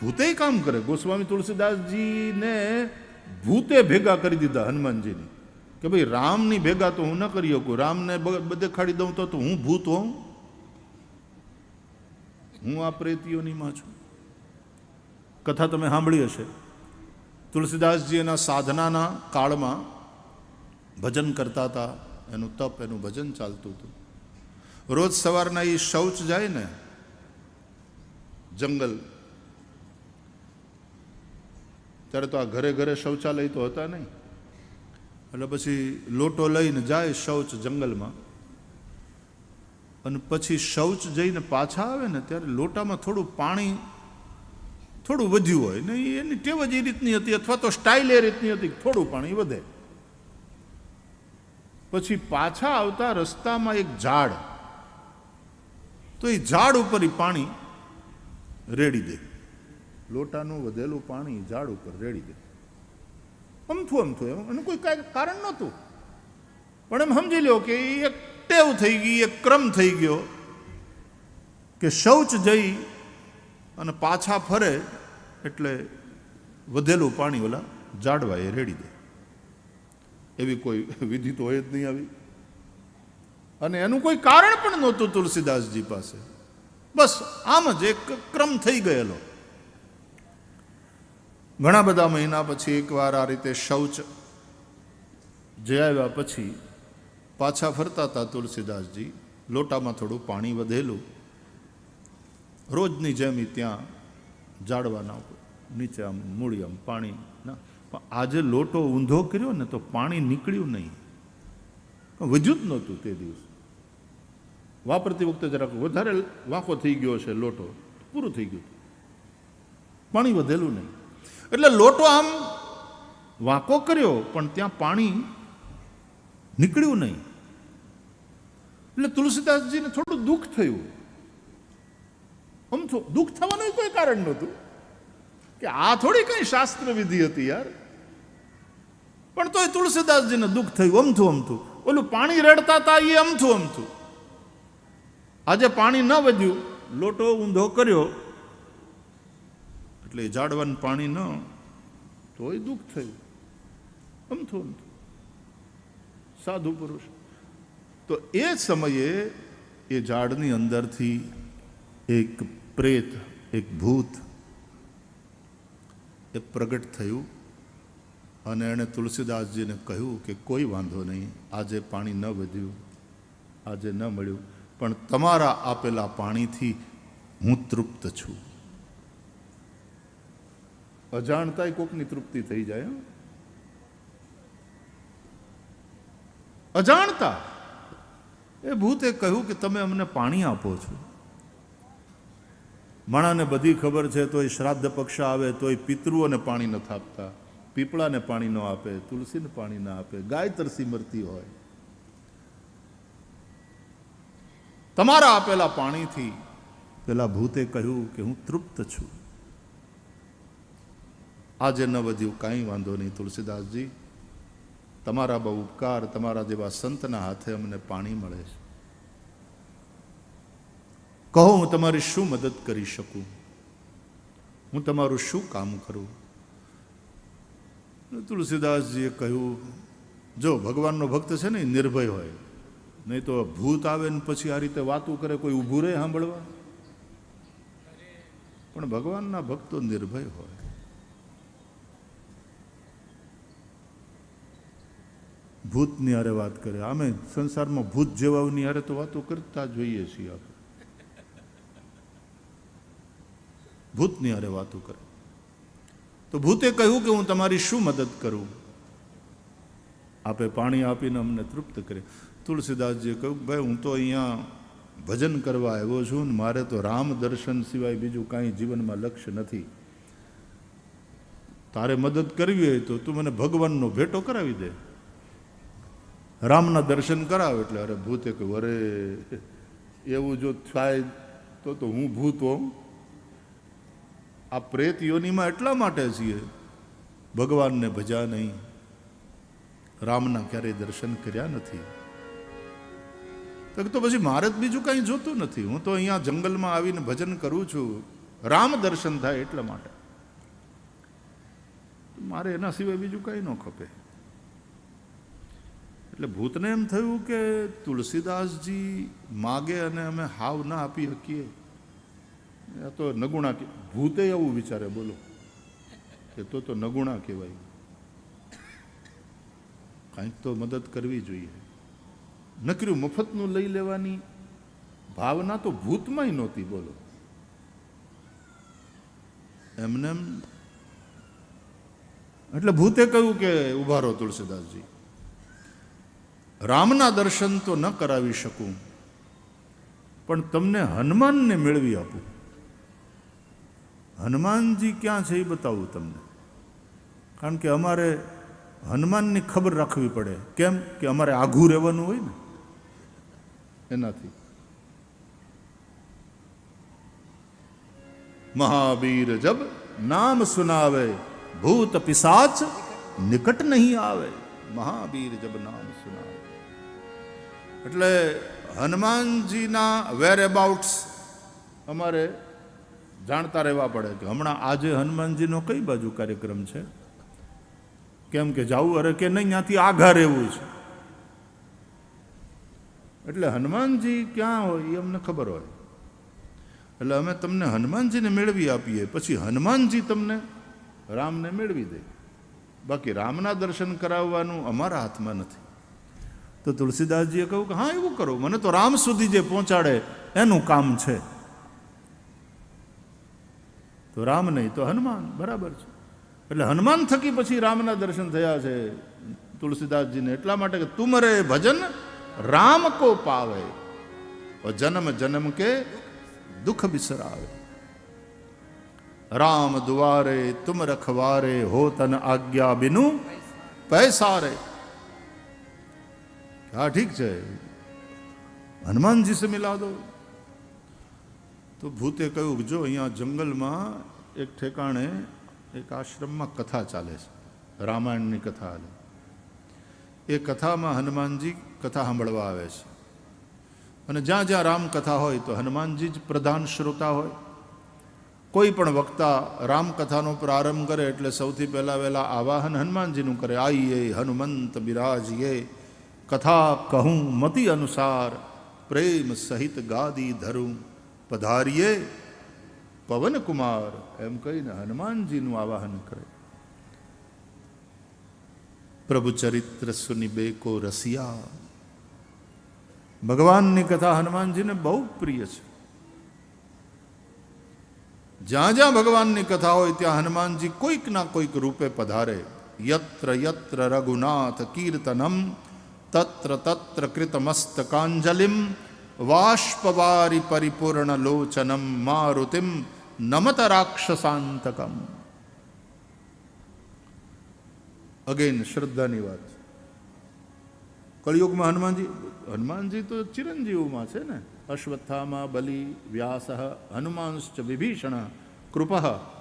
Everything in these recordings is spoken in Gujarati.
ભૂતે કામ કરે? ગોસ્વામી તુલસીદાસજીને ભૂતે ભેગા કરી દીધા હનુમાનજીની. કે ભાઈ, રામની ભેગા તો હું ન કરી શકું. રામને બધે ખાડી દઉં તો હું ભૂત હોઉં? હું આ પ્રેતીઓની માં છું. કથા તમે સાંભળી હશે. તુલસીદાસજી એના સાધનાના કાળમાં ભજન કરતા હતા. એનું તપ, એનું ભજન ચાલતું હતું. રોજ સવારના એ શૌચ જાય ને, જંગલ ત્યારે તો આ ઘરે ઘરે શૌચાલય તો હતા નહીં. એટલે પછી લોટો લઈને જાય શૌચ જંગલમાં. અને પછી શૌચ જઈને પાછા આવે ને ત્યારે લોટામાં થોડું પાણી થોડું વધ્યું હોય ને એની ટેવ જ એ રીતની હતી અથવા તો સ્ટાઇલ એ રીતની હતી થોડું પાણી વધે. પછી પાછા આવતા રસ્તામાં એક ઝાડ. તો એ ઝાડ ઉપર ઈ પાણી રેડી દે. લોટાનું વધેલું પાણી ઝાડ ઉપર રેડી દે અમથું અમથું એમ, એનું કોઈ કાંઈ કારણ નહોતું. પણ એમ સમજી લો કે એ એક ટેવ થઈ ગઈ, એક ક્રમ થઈ ગયો કે શૌચ જઈ અને પાછા ફરે એટલે વધેલું પાણી ઓલા જાડવા એ રેડી દે. એવી કોઈ વિધિ તો હોય જ નહીં આવી. અને એનું કોઈ કારણ પણ નહોતું તુલસીદાસજી પાસે. બસ આમ જ એક ક્રમ થઈ ગયેલો. ઘણા બધા મહિના પછી એકવાર આ રીતે શૌચ જઈ આવ્યા પછી પાછા ફરતા હતા તુલસીદાસજી. લોટામાં થોડું પાણી વધેલું. રોજની જેમ ત્યાં જાળવાના નીચે આમ મૂળી આમ પાણી ના, પણ આજે લોટો ઊંધો કર્યો ને તો પાણી નીકળ્યું નહીં. વજ્યું જ નહોતું તે દિવસ. વાપરતી વખતે જરાક વધારે વાંકો થઈ ગયો છે લોટો, પૂરું થઈ ગયું પાણી વધેલું નહીં. એટલે લોટો આમ વાંકો કર્યો, પણ ત્યાં પાણી નીકળ્યું નહીં. એટલે તુલસીદાસજીને થોડું દુઃખ થયું. આમ દુઃખ થવાનું કોઈ કારણ નહોતું. કે આ થોડી કઈ શાસ્ત્ર વિધિ હતી યાર. પણ તોય તુલસીદાસજીને દુઃખ થયું અમથું અમથું ઓલું પાણી રેડતા હતા એ અમથું અમથું આજે પાણી ન વધ્યું. લોટો ઊંધો કર્યો એટલે ઝાડવાનું પાણી ન તોય દુઃખ થયું. અમથું અમથું સાધુ પુરુષ. તો એ સમયે એ ઝાડની અંદરથી એક પ્રેત, એક ભૂત એ પ્રગટ થયું અને એણે તુલસીદાસજીને કહ્યું કે કોઈ વાંધો નહીં, આજે પાણી ન વધ્યું, આજે ન મળ્યું, પણ તમારા આપેલા પાણીથી હું તૃપ્ત છું. અજાણતાય કોકની તૃપ્તિ થઈ જાય અજાણતા. એ ભૂતે કહ્યું કે તમે અમને પાણી આપો છો. માણાને બધી ખબર છે, તોય શ્રાદ્ધ પક્ષ આવે, તોય પિતૃઓને પાણી નથી આપતા. પીપળાને પાણી ન આપે, તુલસીને પાણી ના આપે ગાય તરસી મરતી હોય. તમારા આપેલા પાણીથી પેલા ભૂતે કહ્યું કે હું તૃપ્ત છું. આજે ન વધ્યું, કાંઈ વાંધો નહીં. તુલસીદાસજી, તમારા બહુ ઉપકાર, તમારા જેવા સંતના હાથે અમને પાણી મળે છે. કહો, હું તમારી શું મદદ કરી શકું? હું તમારું શું કામ કરું? તુલસીદાસજીએ કહ્યું, જો ભગવાનનો ભક્ત છે ને નિર્ભય હોય. નહીં તો ભૂત આવે ને પછી આ રીતે વાતું કરે, કોઈ ઊભું રહે સાંભળવા. પણ ભગવાનના ભક્તો નિર્ભય હોય. ભૂતની હારે વાત કરે. આમે સંસારમાં ભૂત જેવાઓની હારે તો વાતો કરતા જોઈએ છીએ આપણે. ભૂતની હારે વાતો કરે. તો ભૂતે કહ્યું કે હું તમારી શું મદદ કરું? આપે પાણી આપીને અમને તૃપ્ત કરે. તુલસીદાસજીએ કહ્યું, ભાઈ, હું તો અહીંયા ભજન કરવા આવ્યો છું ને મારે તો રામ દર્શન સિવાય બીજું કાંઈ જીવનમાં લક્ષ્ય નથી. તારે મદદ કરવી હોય તો તું મને ભગવાનનો ભેટો કરાવી દે. રામના દર્શન કરાવ એટલે અરે ભૂતે કહ્યું, અરે, એવું જો થાય તો તો હું ભૂત હોઉં. આ પ્રેત યોનિમાં એટલા માટે છીએ. ભગવાનને ભજ્યા નહીં. રામના ક્યારેય દર્શન કર્યા નથી. તો પછી મારે બીજું કાંઈ જોતું નથી. હું તો અહીંયા જંગલમાં આવીને ભજન કરું છું. રામ દર્શન થાય એટલા માટે. મારે એના સિવાય બીજું કંઈ ન ખપે. એટલે ભૂતને એમ થયું કે તુલસીદાસજી માગે અને અમે હાવ ના આપી શકીએ. આ તો નગુણા ભૂતે એવું વિચારે, બોલો. કે તો તો નગુણા કહેવાય. કાંઈક તો મદદ કરવી જોઈએ. નકર્યું મફતનું લઈ લેવાની ભાવના તો ભૂતમાંય નહોતી, બોલો. એમને એમ એટલે ભૂતે કહ્યું કે, ઊભા રહો તુલસીદાસજી. રામના દર્શન તો ન કરાવી શકું. પણ તમને હનુમાનને મેળવી આપું. હનુમાનજી ક્યાં છે એ બતાવું તમને. કારણ કે અમારે હનુમાનની ખબર રાખવી પડે. કેમ? કે અમારે આઘું રહેવાનું હોય ને. એનાથી. મહાવીર જબ નામ સુનાવે, ભૂત પિસાચ નિકટ નહીં આવે. મહાવીર જબ નામ સુનાવે. એટલે હનુમાનજીના વેર એબાઉટ્સ અમારે જાણતા રહેવા પડે કે હમણાં આજે હનુમાનજીનો કઈ બાજુ કાર્યક્રમ છે? કેમ કે જાવું અરે કે નહીં, ત્યાંથી આઘા રહેવું છે. એટલે હનુમાનજી ક્યાં હોય એ અમને ખબર હોય. એટલે અમે તમને હનુમાનજીને મેળવી આપીએ, પછી હનુમાનજી તમને રામને મેળવી દે. બાકી રામના દર્શન કરાવવાનું અમારા હાથમાં નથી. તો તુલસીદાસજીએ કહ્યું કે હા, એવું કરો. મને તો રામ સુધી જે પહોંચાડે એનું કામ છે. તો રામ નહીં, તો હનુમાન. બરાબર છે. એટલે હનુમાન થકી પછી રામના દર્શન થયા છે તુલસીદાસજીને. એટલા માટે કે તુમરે ભજન રામ કો પાવે. જન્મ જન્મ કે દુઃખ બિસરાવે. રામ દુવારે તુમ રખવારે હો તન આજ્ઞા બિનુ પૈસારે. હા, ઠીક છે. હનુમાનજી સે મિલા દો. તો ભૂતે કહ્યું જો અહીંયા જંગલમાં એક ઠેકાણે એક આશ્રમમાં કથા ચાલે છે. રામાયણની કથા હાલે એ કથામાં હનુમાનજી કથા સાંભળવા આવે છે. અને જ્યાં જ્યાં રામકથા હોય તો હનુમાનજી જ પ્રધાન શ્રોતા હોય. કોઈ પણ વક્તા રામકથાનો પ્રારંભ કરે એટલે સૌથી પહેલાં વહેલા આવાહન હનુમાનજીનું કરે. આઈએ હનુમંત બિરાજીએ કથા કહું, મતિ અનુસાર પ્રેમ સહિત ગાદી ધરું. પધારીએ પવનકુમાર, એમ કહીને હનુમાનજીનું આવાહન કરે. પ્રભુ ચરિત્ર સુની બેકો રસિયા. ભગવાનની કથા હનુમાનજીને બહુ પ્રિય છે. જ્યાં જ્યાં ભગવાનની કથા હોય ત્યાં હનુમાનજી કોઈક ના કોઈક રૂપે પધારે. યત્ર યત્ર રઘુનાથ કીર્તનમ તત્ર તત્ર કૃતમસ્તકાંજલિમ વાષ્પવારી પરિપૂર્ણ લોચનમ મારુતિમ નમત રાક્ષસાંતકમ અગેન શ્રદ્ધાની વાત કળિયુગમાં હનુમાનજી હનુમાનજી તો ચિરંજીવમાં છે ને અશ્વત્થામાં બલિ વ્યાસ હનુમાનશ્ચ વિભીષણ કૃપ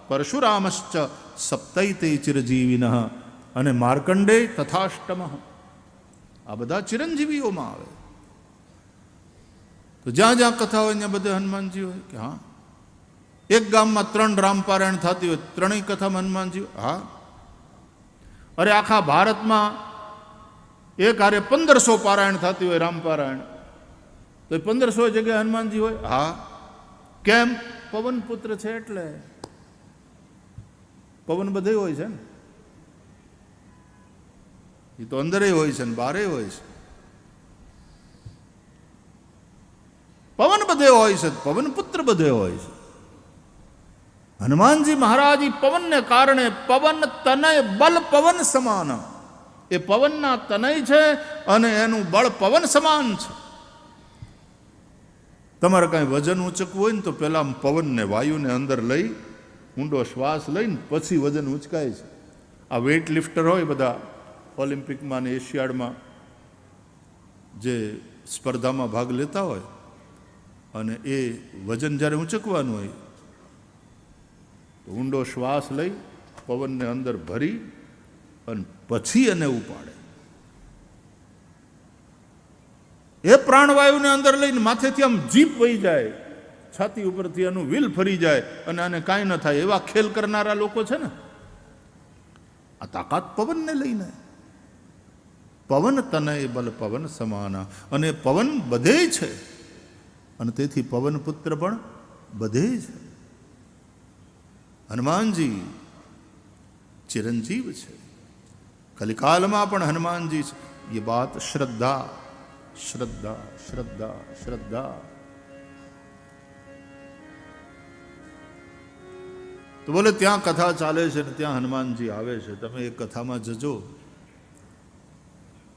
પરશુરામશ્ચ સપ્તૈતે ચિરજીવિન અને માર્કંડે તથાષ્ટમ આ બધા ચિરંજીવીઓમાં આવે. તો જ્યાં જ્યાં કથા હોય ત્યાં બધે હનુમાનજી હોય કે હા. એક ગામમાં ત્રણ રામપારાયણ થતી હોય, ત્રણેય કથામાં હનુમાનજી હા. અરે આખા ભારતમાં એક હારે પંદરસો પારાયણ થતી હોય રામપારાયણ. તો એ પંદરસો જગ્યાએ હનુમાનજી હોય, હા. કેમ? પવન પુત્ર છે એટલે. પવન બધે હોય છે ને. એ તો અંદરે હોય છે ને બારે હોય છે. પવન બધે હોય છે, પવન પુત્ર બધે હોય છે. હનુમાનજી મહારાજ પવનને કારણે પવન તનય, બલ પવન સમાન. એ પવનના તનય છે અને એનું બળ પવન સમાન છે. તમારે કાંઈ વજન ઊંચકવું હોય ને તો પહેલાં પવનને, વાયુને અંદર લઈ, ઊંડો શ્વાસ લઈને પછી વજન ઊંચકાય છે. આ વેઇટ લિફ્ટર હોય બધા ઓલિમ્પિકમાં અને એશિયાડમાં જે સ્પર્ધામાં ભાગ લેતા હોય અને એ વજન જ્યારે ઊંચકવાનું હોય, તો ઊંડો શ્વાસ લઈ પવનને અંદર ભરી અને પછી એને ઉપાડે. એ પ્રાણવાયુને અંદર લઈને માથેથી આમ જીપ વહી જાય, છાતી ઉપરથી એનું વિલ ફરી જાય અને આને કાંઈ ન થાય એવા ખેલ કરનારા લોકો છે ને. આ તાકાત પવનને લઈને. પવન તનય બલ પવન સમાના. અને પવન બધે છે. અને તેથી પવન પુત્ર પણ બધે છે. હનુમાનજી ચિરંજીવ છે. કલિકાલમાં પણ હનુમાનજી છે. એ વાત શ્રદ્ધા શ્રદ્ધા શ્રદ્ધા શ્રદ્ધા. તો બોલે ત્યાં કથા ચાલે છે ને ત્યાં હનુમાનજી આવે છે. તમે એ કથામાં જજો.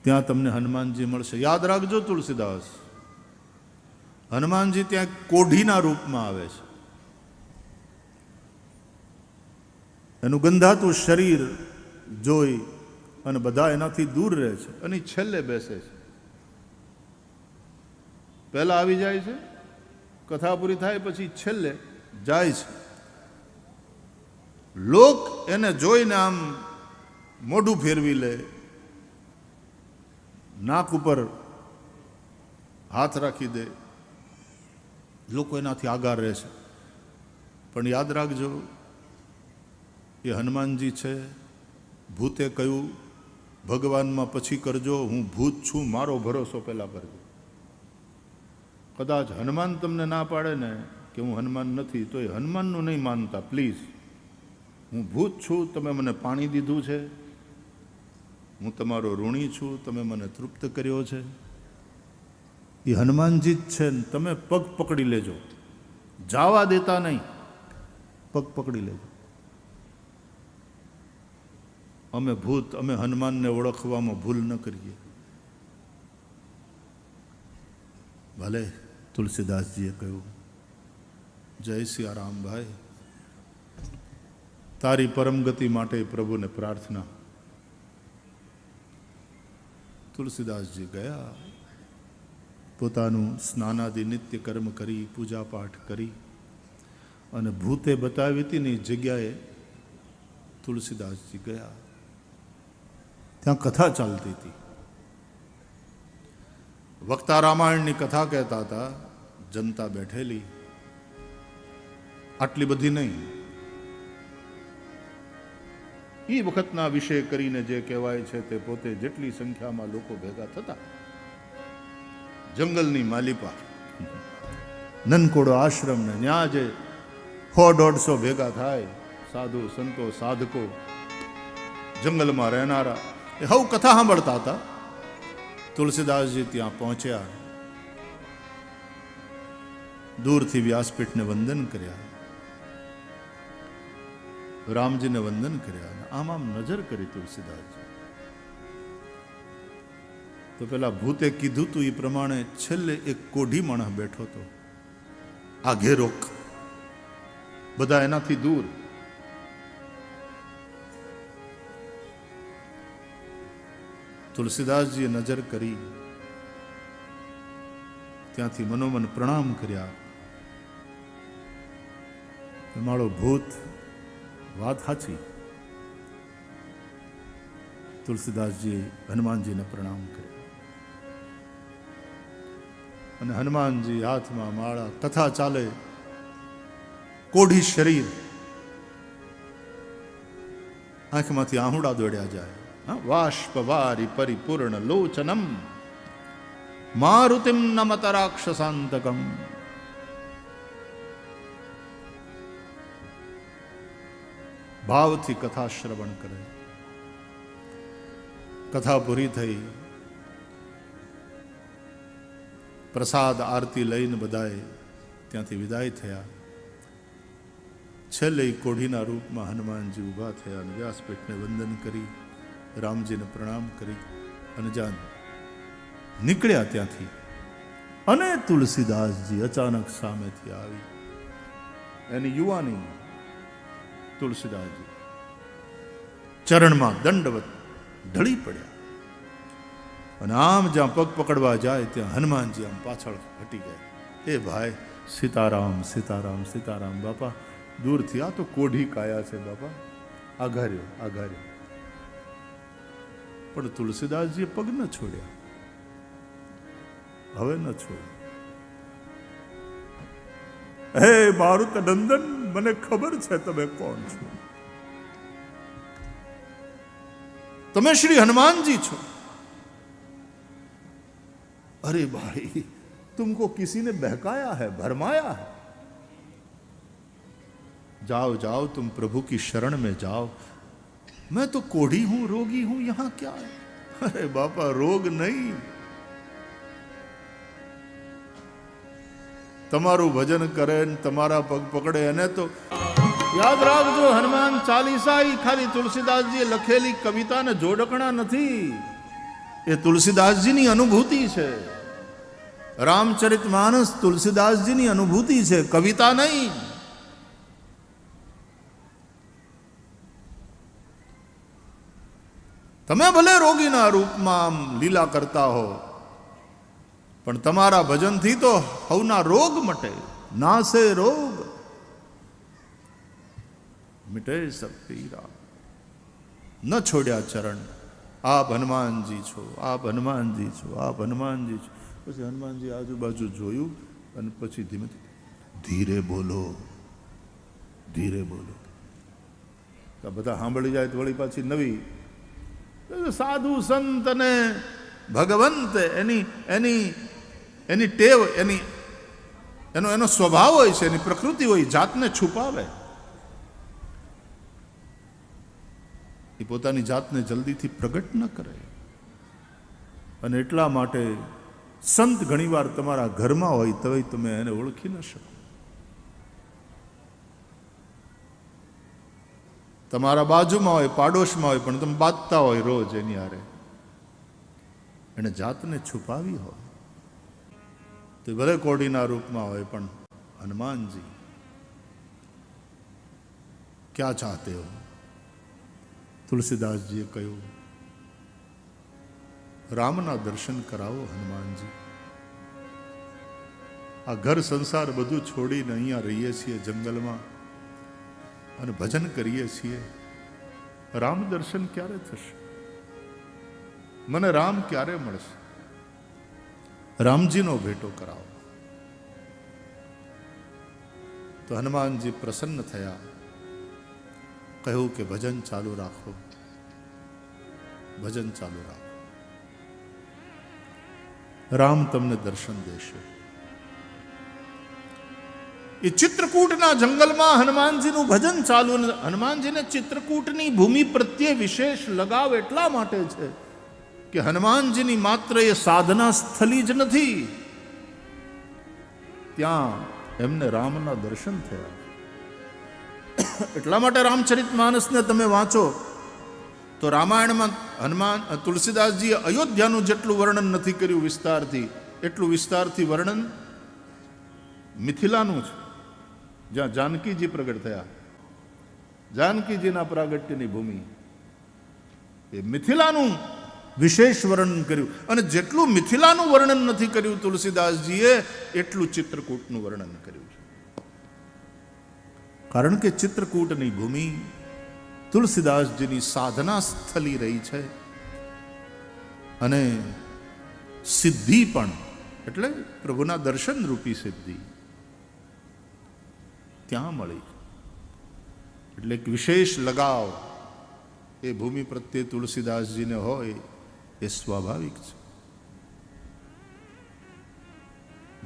ત્યાં તમને હનુમાનજી મળશે. યાદ રાખજો તુલસીદાસ. હનુમાનજી ત્યાં કોઢીના રૂપમાં આવે છે. એનું ગંધાતું શરીર જોઈ અને બધા એનાથી દૂર રહે છે અને છેલ્લે બેસે છે. પહેલા આવી જાય છે, કથા પૂરી થાય પછી છેલ્લે જાય છે. લોક એને જોઈને આમ મોઢું ફેરવી લે. નાક ઉપર હાથ રાખી દે. લોકો એનાથી આગાર રહે છે. પણ યાદ રાખજો, એ હનુમાનજી છે. ભૂતે કહ્યું, ભગવાનમાં પછી કરજો, હું ભૂત છું, મારો ભરોસો પહેલાં કરજો. કદાચ હનુમાન તમને ના પાડે ને કે હું હનુમાન નથી, તો એ હનુમાનનું નહીં માનતા, પ્લીઝ. હું ભૂત છું, તમે મને પાણી દીધું છે. હું તમારો ઋણી છું, તમે મને તૃપ્ત કર્યો છે. એ હનુમાનજી જ છે ને તમે પગ પકડી લેજો. જાવા દેતા નહીં. પગ પકડી લેજો. અમે ભૂત, અમે હનુમાનને ઓળખવામાં ભૂલ ન કરીએ. ભલે તુલસીદાસજીએ કહ્યું, જય સિયા રામભાઈ તારી પરમગતિ માટે પ્રભુને પ્રાર્થના તુલસીદાસજી ગયા, પોતાનું સ્નાનાદિ નિત્ય કર્મ કરી પૂજા પાઠ કરી અને ભૂતે બતાવી હતી ને જગ્યાએ તુલસીદાસજી ગયા. ત્યાં કથા ચાલતી હતી. વક્તા રામાયણની કથા કહેતા હતા, જનતા બેઠેલી, આટલી બધી નહીં. એ વખતના વિષય કરીને જે કહેવાય છે તે પોતે જેટલી સંખ્યામાં લોકો ભેગા થતા. જંગલની માલિપા નનકોડો આશ્રમ ને ત્યાં જે સો દોઢસો ભેગા થાય, સાધુ, સંતો, સાધકો, જંગલમાં રહેનારા, એ હવ કથા સાંભળતા હતા. તુલસીદાસજી ત્યાં પહોંચ્યા. દૂરથી વ્યાસપીઠને વંદન કર્યા. રામજીને વંદન કર્યા અને આમ આમ નજર કરી તુલસીદાસજી. તો પેલા ભૂતે કીધું તું એ પ્રમાણે છેલ્લે એક કોઢી માણસ બેઠો હતો. આ ઘેરોક. બધા એનાથી દૂર. તુલસીદાસજીએ નજર કરી. ત્યાંથી મનોમન પ્રણામ કર્યા. મારો ભૂત વાત સાચી. તુલસીદાસજીએ હનુમાનજીને પ્રણામ કર્યા અને હનુમાનજી હાથમાં માળા કથા ચાલે કોઢી શરીર. આંખમાંથી આહુડા દોડ્યા જાય. વાષ્પવારી પરિપૂર્ણ લોચનમ. મારુતિમ નમત રાક્ષસાંતકમ ભાવથી કથા શ્રવણ કરે. કથા પૂરી થઈ. પ્રસાદ આરતી લઈને બધાએ ત્યાંથી વિદાય થયા. છેલ્લે કોઢીના રૂપમાં હનુમાનજી ઊભા થયા અને વ્યાસપીઠને વંદન કરી, રામજીને પ્રણામ કરી અને જાન નીકળ્યા ત્યાંથી. અને તુલસીદાસજી અચાનક સામેથી આવી. એની યુવાની તુલસીદાસજી. ચરણમાં દંડવત ઢળી પડ્યા. અને આમ જ્યાં પગ પકડવા જાય ત્યાં હનુમાનજી આમ પાછળ હટી ગયા. એ ભાઈ, સીતારામ સીતારામ સીતારામ, બાપા, દૂરથી આ તો કોઢી કાયા છે બાપા. આઘાર્યો આઘાર્યો પણ તુલસીદાસજીએ પગ ન છોડ્યા. હવે ન છોડ્યા. હે મારુત નંદન મને ખબર છે તમે કોણ છો તમે શ્રી હનુમાનજી છો अरे भाई तुमको किसी ने बहकाया है भरमाया है जाओ जाओ तुम प्रभु की शरण में जाओ मैं तो कोढ़ी हूं रोगी हूं यहां क्या है अरे बापा रोग नहीं તમારું ભજન કરે તમારા પગ પકડે એને તો યાદ રાખજો, હનુમાન ચાલીસા એ ખાલી તુલસીદાસજીએ લખેલી કવિતાને જોડકણા નથી. એ તુલસીદાસજીની અનુભૂતિ છે. રામચરિત માનસ તુલસીદાસજીની અનુભૂતિ છે, કવિતા નહીં. તમે ભલે રોગીના રૂપમાં આમ લીલા કરતા હો પણ તમારા ભજનથી તો હવના રોગ મટે, નાસે રોગ. મિટે સપીરા પીરા. ન છોડ્યા ચરણ. આ હનુમાનજી છો, આ હનુમાનજી છો, આ હનુમાનજી છો. પછી હનુમાનજી આજુબાજુ જોયું અને પછી ધીમે ધીરે બોલો ધીરે બોલો. બધા સાંભળી જાય તો વળી પાછી નવી, સાધુ સંત અને ભગવંત એની એની એની ટેવ, એની, એનો એનો સ્વભાવ હોય છે, એની પ્રકૃતિ હોય, જાતને છુપાવે. એ પોતાની જાતને જલ્દીથી પ્રગટ ન કરે. અને એટલા માટે સંત ઘણીવાર તમારા ઘરમાં હોય તો તમે એને ઓળખી ન શકો. તમારા બાજુમાં હોય, પાડોશમાં હોય, પણ તમે બાંધતા હોય રોજ એની હારે. એને જાતને છુપાવી હોય. તો ભલે કોડીના રૂપમાં હોય પણ હનુમાનજી, ક્યાં ચાહતે હો? તુલસીદાસજીએ કહ્યું, રામના દર્શન કરાવો હનુમાનજી. આ ઘર સંસાર બધું છોડીને અહીંયા રહીએ છીએ જંગલમાં અને ભજન કરીએ છીએ. રામ દર્શન ક્યારે થશે? મને રામ ક્યારે મળશે? રામજીનો ભેટો કરાવો. તો હનુમાનજી પ્રસન્ન થયા. કહ્યું કે, ભજન ચાલુ રાખો. ભજન ચાલુ રાખો. રામ તમને દર્શન દેશે. એ ચિત્રકૂટના જંગલમાં હનુમાનજીનું ભજન ચાલુ હનુમાનજીને ચિત્રકૂટની ભૂમિ પ્રત્યે વિશેષ લગાવ એટલા માટે છે કે હનુમાનજીની માત્ર એ સાધના સ્થલી જ નથી. ત્યાં એમને રામના દર્શન થયા. એટલા માટે રામચરિત માનસને તમે વાંચો, તો રામાયણમાં હનુમાન તુલસીદાસજીએ અયોધ્યાનું જેટલું વર્ણન નથી કર્યું વિસ્તારથી, એટલું વિસ્તારથી વર્ણન મિથિલાનું છે જ્યાં જાનકીજી પ્રગટ થયા. જાનકીજીના પ્રાગટ્યની ભૂમિ એ મિથિલાનું વિશેષ વર્ણન કર્યું. અને જેટલું મિથિલાનું વર્ણન નથી કર્યું તુલસીદાસજીએ, એટલું ચિત્રકૂટનું વર્ણન કર્યું છે. કારણ કે ચિત્રકૂટની ભૂમિ તુલસીદાસજીની સાધના સ્થલી રહી છે. અને સિદ્ધિ પણ, એટલે પ્રભુના દર્શન રૂપી સિદ્ધિ, ત્યાં મળી. એટલે એક વિશેષ લગાવ એ ભૂમિ પ્રત્યે તુલસીદાસજીને હોય એ સ્વાભાવિક છે.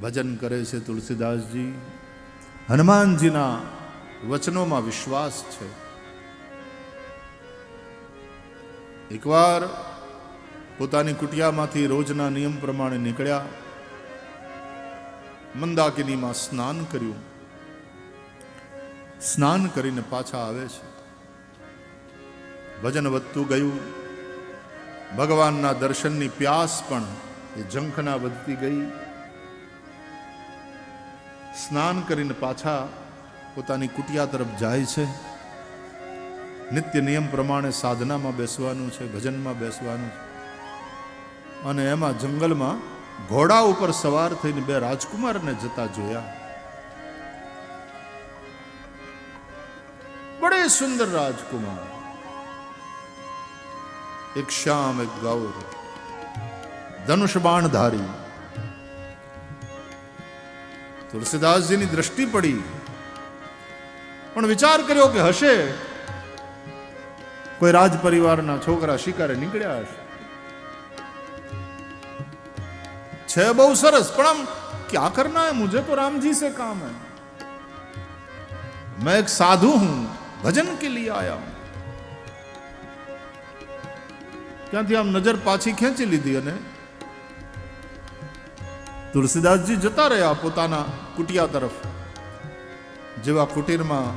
ભજન કરે છે તુલસીદાસજી. હનુમાનજીના વચનોમાં વિશ્વાસ છે. એકવાર પોતાની કુટિયામાંથી રોજના નિયમ પ્રમાણે નીકળ્યા. મંદાકિનીમાં સ્નાન કર્યું. સ્નાન કરીને પાછા આવે છે. ભજન વધતું ગયું. ભગવાનના દર્શનની પ્યાસ પણ એ ઝંખના વધતી ગઈ. સ્નાન કરીને પાછા પોતાની કુટિયા તરફ જાય છે. નિત્ય નિયમ પ્રમાણે સાધનામાં બેસવાનું છે, ભજનમાં બેસવાનું છે. અને એમાં જંગલમાં ઘોડા ઉપર સવાર થઈને બે રાજકુમારને જતા જોયા. બડે સુંદર રાજકુમાર. એક શ્યામ એક ગૌર ધનુષ બાણધારી તુલસીદાસજીની દ્રષ્ટિ પડી પણ વિચાર કર્યો કે હશે કોઈ રાજ પરિવારના છોકરા શિકારે નીકળ્યા હશે છે બહુ સરસ પણ આમ क्या करना है मुझे तो राम जी से काम है मैं एक साधु हूं भजन के लिए आया हूं ત્યાંથી આમ નજર પાછી ખેંચી લીધી અને તુલસીદાસજી જતા રહ્યા પોતાના કુટિયા તરફ જેવા કુટીરમાં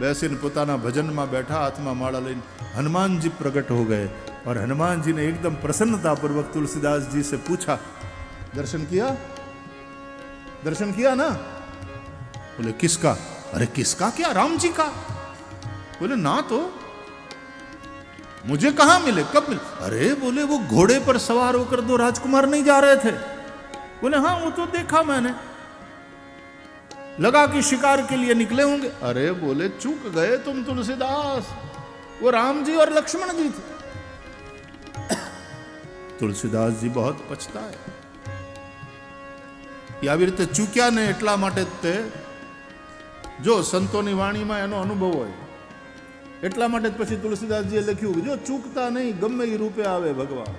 બેસીને પોતાના ભજનમાં બેઠા હાથમાં માળા લઈને हनुमानजी प्रकट हो गए और हनुमान जी ने एकदम प्रसन्नता पूर्वक तुलसीदास जी से पूछा दर्शन किया दर्शन किया ना बोले किसका अरे किसका क्या राम जी का बोले ना तो मुझे कहां मिले कब मिले अरे बोले वो घोड़े पर सवार होकर दो राजकुमार नहीं जा रहे थे बोले हाँ वो तो देखा मैंने लगा कि शिकार के लिए निकले होंगे अरे बोले चूक गए तुम तुलसीदास वो राम जी और लक्ष्मण जी थे તુલસીદાસ જી બહુ પછતાય એ આવી રીતે ચૂક્યા ને એટલા માટે જ તે જો સંતોની વાણીમાં એનો અનુભવ હોય એટલા માટે જ પછી તુલસીદાસજીએ લખ્યું કે જો ચૂકતા નહીં ગમે એ રૂપે આવે ભગવાન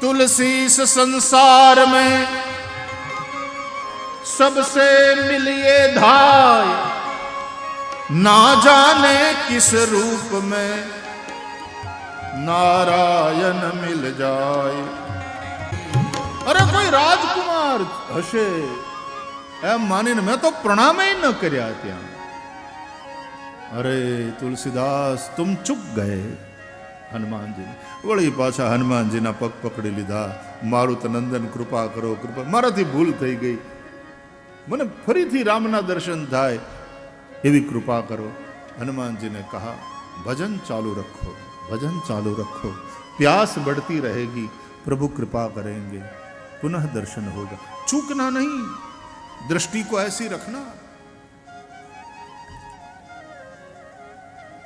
तुलसी इस संसार में सबसे मिलिए धाय ना जाने किस रूप में नारायण मिल जाए અરે કોઈ રાજકુમાર હશે એમ માનીને મેં તો પ્રણામે ન કર્યા ત્યાં અરે તુલસીદાસ તુમ ચૂક ગયે હનુમાનજી વળી પાછા હનુમાનજીના પગ પકડી લીધા મારું તો નંદન કૃપા કરો કૃપા મારાથી ભૂલ થઈ ગઈ મને ફરીથી રામના દર્શન થાય એવી કૃપા કરો હનુમાનજીને કહા ભજન ચાલू रखो भजन चालू रखो प्यास बढ़ती रहेगी प्रभु कृपा करेंगे पुनः दर्शन होगा चूकना नहीं दृष्टि को ऐसी रखना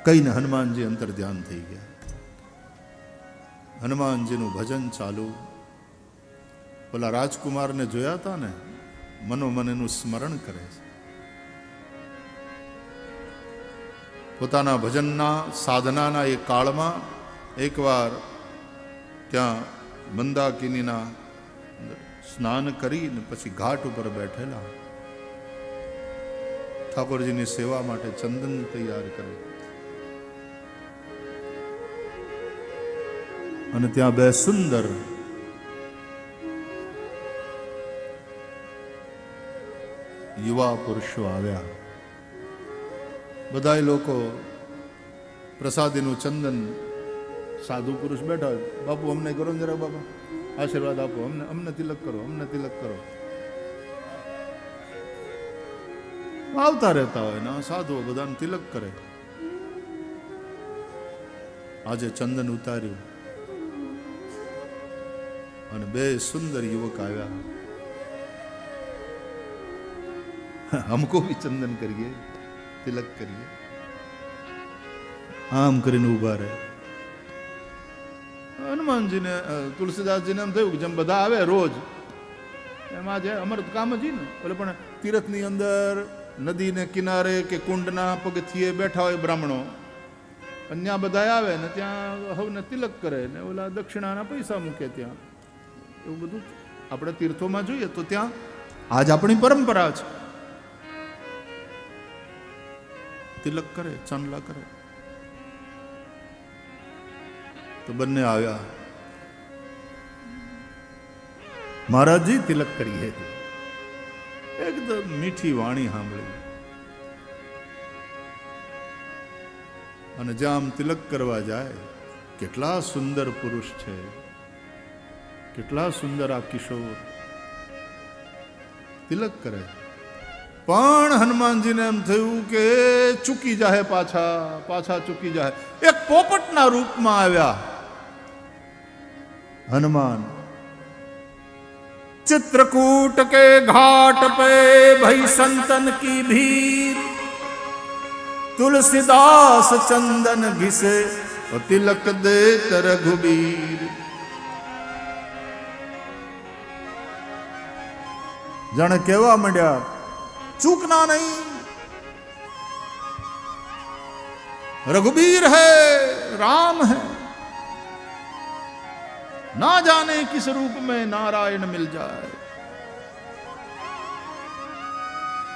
કઈને હનુમાનજી અંતર ધ્યાન થઈ ગયા હનુમાનજીનું ભજન ચાલુ પેલા રાજકુમારને જોયા હતા ને મનોમન એનું સ્મરણ કરે છે પોતાના ભજનના સાધનાના એ કાળમાં એકવાર ત્યાં મંદાકિનીના સ્નાન કરીને પછી ઘાટ ઉપર બેઠેલા. ઠાકોરજીની સેવા માટે ચંદન તૈયાર કરે. અને ત્યાં બે સુંદર યુવા પુરુષો આવ્યા. બધા લોકો પ્રસાદીનું ચંદન સાધુ પુરુષ બેઠા બાપુ, અમને કરો જરા બાપા. આશીર્વાદ આપો. અમને અમને તિલક કરો, અમને તિલક કરો. આવતા રહેતા હોય ને સાધુઓ બધાને તિલક કરે. આજે ચંદન ઉતાર્યું. અને બે સુંદર યુવક આવ્યા. અમકો બી ચંદન કરીએ, તિલક કરીએ. આમ કરીને ઊભા રહ્યા હનુમાનજીને તુલસીદાસજીને એમ થયું કે જેમ બધા આવે રોજ. એમાં જે અમર કામ જ ને. એટલે પણ તીરથની અંદર, નદીને કિનારે કે કુંડના પગથિયે બેઠા હોય બ્રાહ્મણો ત્યાં બધા આવે ને ત્યાં હવને તિલક કરે ને ઓલા દક્ષિણાના પૈસા મૂકે ત્યાં. એવું બધું આપણે તીર્થોમાં જોઈએ તો ત્યાં આજ આપણી પરંપરા છે. તિલક કરે, ચાંદલા કરે. તો બંને આવ્યા. મહારાજજી તિલક કરીએ એકદમ મીઠી વાણી સાંભળી. અને જ્યાં આમ તિલક કરવા જાય, કેટલા સુંદર પુરુષ છે. કેટલા સુંદર આ કિશોર. તિલક કરે. પણ હનુમાનજીને એમ થયું કે ચૂકી જાહે પાછા પાછા ચૂકી જાહે. એક પોપટના રૂપમાં આવ્યા. हनुमान। चित्रकूट के घाट पे भई संतन की भीड़। तुलसीदास चंदन घिसे तिलक दे रघुबीर। जन केवा मंडिया चूकना नहीं। रघुबीर है राम है। ना जाने किस रूप में नारायण मिल જાય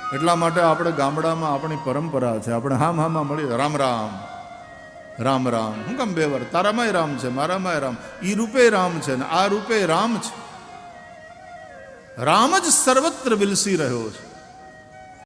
એટલા માટે આપણે ગામડામાં આપણી પરંપરા છે આપણે હામ હામાં મળી રામ રામ રામ રામ હું કેમ બે વાર તારામાંય રામ છે મારામાંય રામ ઈ રૂપે રામ છે ને આ રૂપે રામ છે રામ જ સર્વત્ર વિલસી રહ્યો છે